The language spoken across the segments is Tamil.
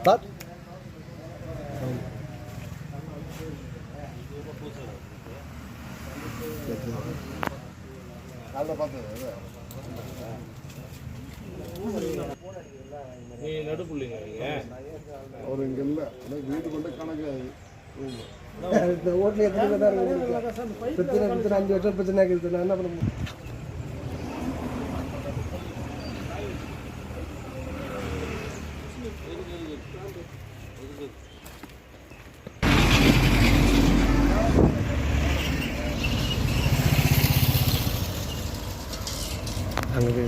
Start. காலைல பார்த்தது நீ நடுப்புள்ளிங்க அவர் இங்கே இல்லை ஆனால் வீடு கொண்டு கணக்கு இந்த ஓட்டில் எத்தனை தான் பிரச்சனை பிரச்சனை அஞ்சு வருஷம் பிரச்சனை இருக்குது நான் என்ன பண்ண முடியும் அங்கே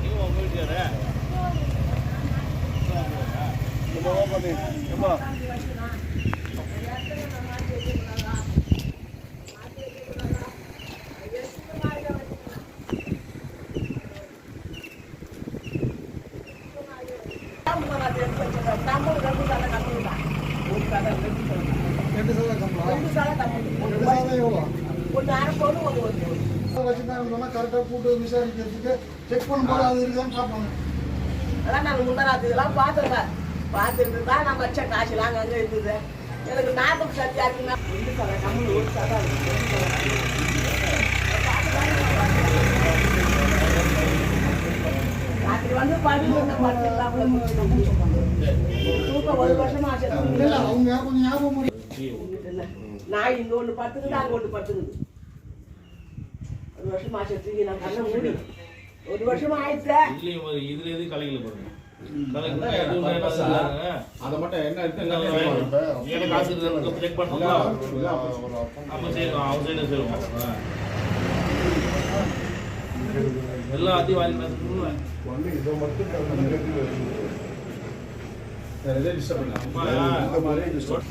நீ உங்க வீட்டுக்காரே நம்ம வா பண்ணி ஏம்மா ரெண்டு சதவீதம் கம்பளா ரெண்டு சதவீதம் எவ்வளோ வச்சுருந்தாங்கன்னா கரெக்டாக கூட்டு விசாரிக்கிறதுக்கு செக் பண்ணும்போது அது இருக்குதான்னு பார்ப்பாங்க அதான் நான் முன்னாடி இதெல்லாம் பார்த்துருக்கேன் பார்த்துட்டு தான் நான் வச்ச காசுலாம் அங்கே இருக்குது. எனக்கு நாற்பது சத்தியா இருக்குன்னா கம்மல் ஒரு சதை ராத்திரி வந்து பதினொன்று படுத்துக்கலாம் தூக்கம் ஒரு வருஷமா ஆச்சு. இல்லை இல்லை அவங்க கொஞ்சம் ஞாபகம் நான் இங்கே ஒன்று படுத்துக்குது அங்கே ஒன்று படுத்துக்குது. ஒரு வருஷமா ஆச்சு நான் கண்ணை மூடி. ஒரு வருஷமா ஆயிடுச்சு. இதுல எது கலைக்கல பாருங்க. எதுவுமே. அதை மட்டும் என்ன எடுத்து செய்யணும்? காசு இருக்கு, check அவங்க எல்லாத்தையும் வாங்கி வந்து இதை மட்டும் இந்த மாதிரி disturb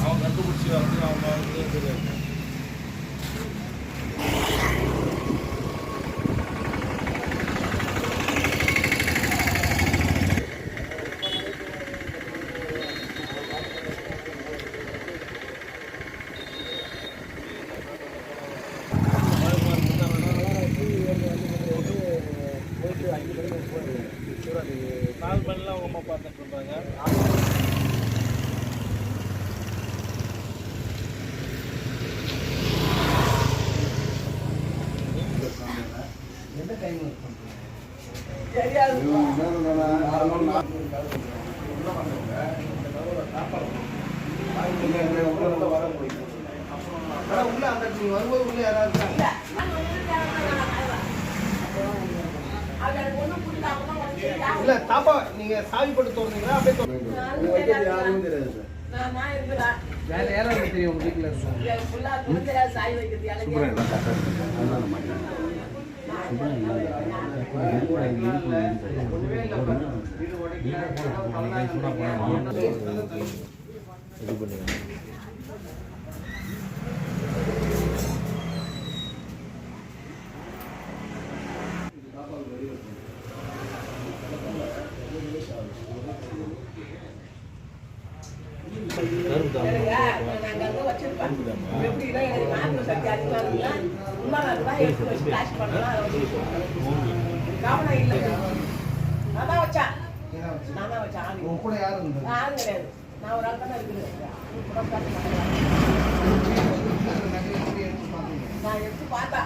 அவன் கண்டுபிடிச்சி வந்து அவன் வந்து தெரியாது. கால் பண்ணல அவங்க அம்மா பார்த்துட்டு இருந்தாங்க தெரியாது இவங்க மேல நான் அரை மணி நேரம் ஆனா உள்ள அந்த நீங்க வரும்போது உள்ள யாராவது இருக்காங்க இல்ல தாப்பா நீங்க சாவி போட்டு தோணுங்களா அப்படியே தோணுங்க வேற யாராவது தெரியும் உங்க வீட்டுல இருந்தாங்க கவனம் இல்லை நான் தான் வச்சேன் நான் தான் வச்சேன் கூட யாரும் இருந்தது யாரும் கிடையாது நான் ஒரு ஆள் தானே நான் எடுத்து பார்த்தா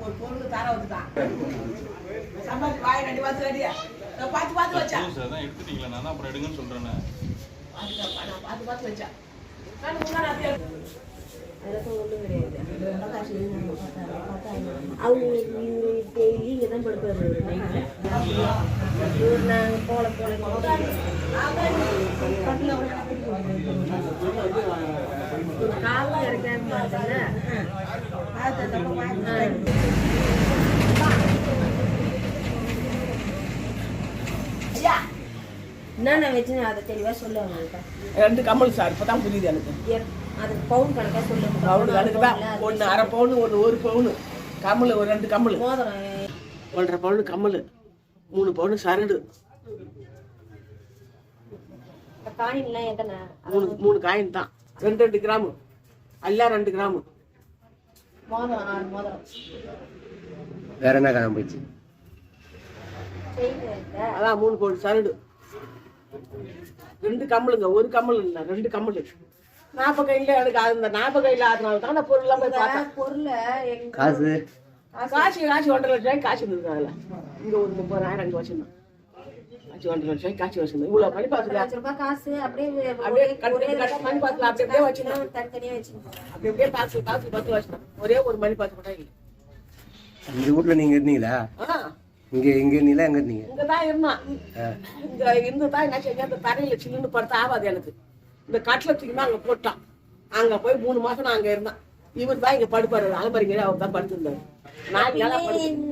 ஒரு பொருள் தர வந்துட்டான் சம்பாதி வாய் ரெண்டு பார்த்து ரெடியா நான் பார்த்து பார்த்து வச்சேன் அதான் எடுத்துட்டீங்களா நான் அப்புறம் எடுங்கன்னு சொல்றேன் நான் பார்த்து பார்த்து வச்சேன் நான் முன்னாடி அப்படியே அதெல்லாம் ஒன்றும் கிடையாது அவங்களுக்கு இங்கே தான் படுப்பாரு போல போல நான் தான் பட்டில் காலம் இறக்காம மாட்டேங்க ஐயா என்னென்ன வச்சு அதை தெளிவா சொல்லு அவங்கள்ட்ட ரெண்டு கம்மல் சார் இப்பதான் புரியுது எனக்கு. எப்- அது பவுன் கணக்கா சொல்லு. பவுன் கணக்கு தான். ஒன்று அரை பவுன் ஒன்று ஒரு பவுன். கம்மல் ஒரு ரெண்டு கம்மல். ஒன்றரை பவுன் கம்மல் மூணு பவுன் சரடு. மூணு மூணு காயின் தான். ரெண்டு ரெண்டு கிராமு. எல்லாம் ரெண்டு கிராமு. வேற என்ன காணாம இருக்கா? அதான் மூணு பவுன் சரடு. ரெண்டு கம்மலுங்க ஒரு கம்மல் இல்லை ரெண்டு கம்மல் நாற்பது கையில் எனக்கு அந்த நாற்பது கையில் ஆடினால தான் நான் பொருள்லாம் போய் பார்த்தேன். பொருளை எங்க காசு? காசு? காசு ஒன்றரை லட்சம் ரூபாய்க்கு காசு இருந்திருக்கு அதில். இங்கே ஒரு முப்பதாயிரம் அங்கே வச்சுருந்தேன் காசு ஒன்றரை லட்சம் இவ்வளோ பண்ணி பார்த்துக்கலாம். லட்ச ரூபாய் காசு அப்படியே அப்படியே மணி பாத்துல அப்படியே அப்படியே வச்சிருந்தேன். தனித்தனியா வச்சுக்கணும் அப்படி அப்படியே காசு காசு பத்து வச்சுட்டேன் ஒரே ஒரு மணி பார்த்து கூட இல்லை இந்த வீட்ல நீங்க இருந்தீங்களா? இங்க இங்க இருந்தீங்களா? எங்க இருந்தீங்க? இங்கே தான் இருந்தான். இங்க இருந்து தான் என்ன செஞ்சேன் அந்த தரையில சில்லுன்னு படுத்த ஆகாது எனக்கு. இந்த கட்டில் தூக்கி அங்க போட்டான். அங்க போய் மூணு மாசம் நான் அங்க இருந்தேன். இவர் தான் இங்க படுப்பாரு. அலம்பரிங்க அவர் தான் படுத்திருந்தாரு. படுத்து